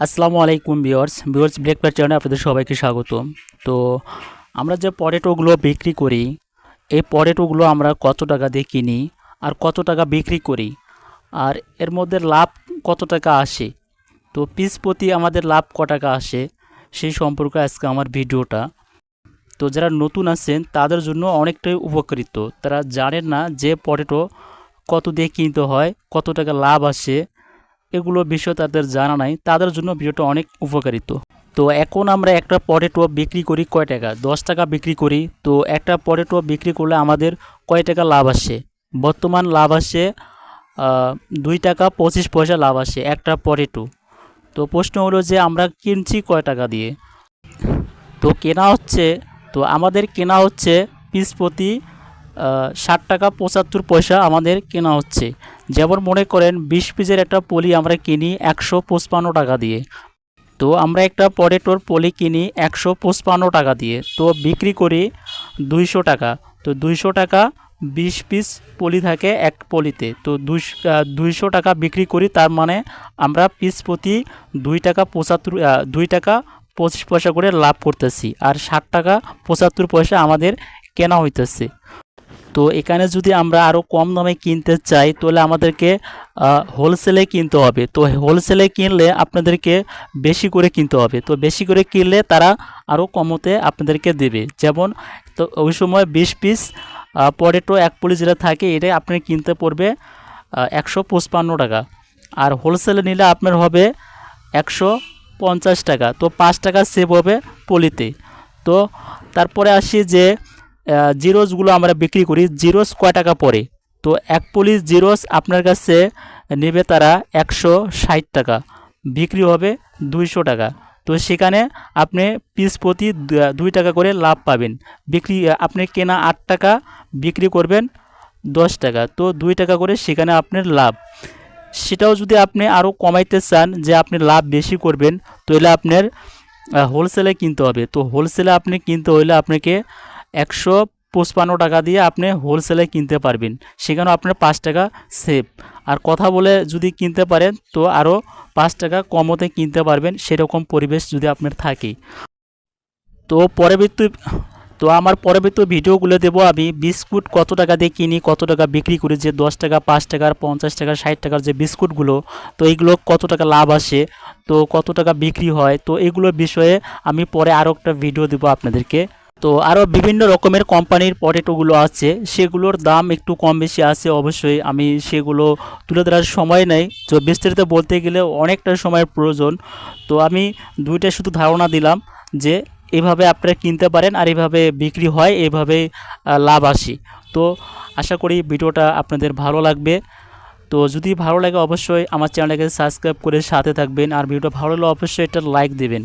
আসসালামু আলাইকুম বিয়ার্স বিয়ার্স ব্রেকফাস্ট চ্যানেলে আপনাদের সবাইকে স্বাগতম তো আমরা যে পটেটোগুলো বিক্রি করি, এই পটেটোগুলো আমরা কত টাকা দিয়ে কিনি আর কত টাকা বিক্রি করি? আর এর মধ্যে লাভ কত টাকা আসে? তো পিস প্রতি আমাদের লাভ ক টাকা আসে? সেই সম্পর্কে আজকে আমার ভিডিওটা। তো যারা নতুন আছেন, তাদের জন্য অনেকটাই উপকৃত। তারা জানেন না যে পটেটো কত দিয়ে কিনতে হয়, কত টাকা লাভ আসে এগুলো বিষয় তাদের জানা নাই। তাদের জন্য ভিডিওটা অনেক উপকারিত তো। এখন আমরা একটা পটেটো বিক্রি করি কয় টাকা? দশ টাকা বিক্রি করি। তো একটা পটেটো বিক্রি করলে আমাদের কয় টাকা লাভ আসে? বর্তমান লাভ আসে দুই টাকা পঁচিশ পয়সা লাভ আসে একটা পটেটো। তো প্রশ্ন হলো যে আমরা কিনছি কয় টাকা দিয়ে? তো কেনা হচ্ছে, তো আমাদের কেনা হচ্ছে পিস প্রতি ষাট টাকা পঁচাত্তর পয়সা আমাদের কেনা হচ্ছে। যেমন মনে করেন, বিশ পিসের একটা পলি আমরা কিনি একশো পঁচপান্ন টাকা দিয়ে। তো আমরা একটা পটেটোর পলি কিনি একশো পঁচপান্ন টাকা দিয়ে। তো বিক্রি করি দুইশো টাকা। তো দুইশো টাকা বিশ পিস পলি থাকে এক পলিতে। তো দুইশো টাকা বিক্রি করি, তার মানে আমরা পিস প্রতি দুই টাকা পঁচাত্তর দুই টাকা পঁচিশ পয়সা করে লাভ করতেছি। আর ষাট টাকা পঁচাত্তর পয়সা আমাদের কেনা হইতেছে। তো এখানে যদি আমরা আরও কম দামে কিনতে চাই, তাহলে আমাদেরকে হোলসেলে কিনতে হবে। তো হোলসেলে কিনলে আপনাদেরকে বেশি করে কিনতে হবে। তো বেশি করে কিনলে তারা আরও কমতে আপনাদেরকে দেবে। যেমন, তো ওই সময় বিশ পিস পটেটো এক পলি যেটা থাকে, এটা আপনার কিনতে পড়বে একশো পঁচপান্ন টাকা। আর হোলসেলে নিলে আপনার হবে একশো পঞ্চাশ টাকা। তো পাঁচ টাকা সেভ হবে পলিতে। তো তারপরে আসি যে জিরোসগুলো আমরা বিক্রি করি। জিরোস কয় টাকা পড়ে? তো এক পুলিশ জিরোস আপনার কাছে নেবে তারা একশো ষাট টাকা। বিক্রি হবে দুইশো টাকা। তো সেখানে আপনি পিস প্রতি দুই টাকা করে লাভ পাবেন। বিক্রি, আপনি কেনা আট টাকা, বিক্রি করবেন দশ টাকা। তো দুই টাকা করে সেখানে আপনার লাভ। সেটাও যদি আপনি আরও কমাইতে চান যে আপনি লাভ বেশি করবেন, তাহলে আপনার হোলসেলে কিনতে হবে। তো হোলসেলে আপনি কিনতে হইলে আপনাকে একশো পঁচপান্ন টাকা দিয়ে আপনি হোলসেলে কিনতে পারবেন। সেখানেও আপনার পাঁচ টাকা সেভ আর কথা বলে যদি কিনতে পারেন, তো আরও পাঁচ টাকা কমতে কিনতে পারবেন, সেরকম পরিবেশ যদি আপনার থাকে। তো পরবর্তী তো আমার পরবর্তী ভিডিওগুলো দেবো আমি, বিস্কুট কত টাকা দিয়ে কিনি, কত টাকা বিক্রি করি, যে দশ টাকা, পাঁচ টাকার পঞ্চাশ টাকা, ষাট টাকার যে বিস্কুটগুলো, তো এইগুলো কত টাকা লাভ আসে, তো কত টাকা বিক্রি হয়, তো এগুলোর বিষয়ে আমি পরে আরও একটা ভিডিও দেবো আপনাদেরকে। তো আরও বিভিন্ন রকমের কোম্পানির পটেটোগুলো আছে, সেগুলোর দাম একটু কম বেশি আছে অবশ্যই, আমি সেগুলো তুলে ধরার সময় নেই। তো বিস্তারিত বলতে গেলে অনেকটা সময়ের প্রয়োজন। তো আমি দুইটা শুধু ধারণা দিলাম যে, এভাবে আপনারা কিনতে পারেন আর এভাবে বিক্রি হয়, এভাবে লাভ আসে। তো আশা করি ভিডিওটা আপনাদের ভালো লাগবে। তো যদি ভালো লাগে অবশ্যই আমার চ্যানেলটাকে সাবস্ক্রাইব করে সাথে থাকবেন, আর ভিডিওটা ভালো লাগলে অবশ্যই একটা লাইক দেবেন।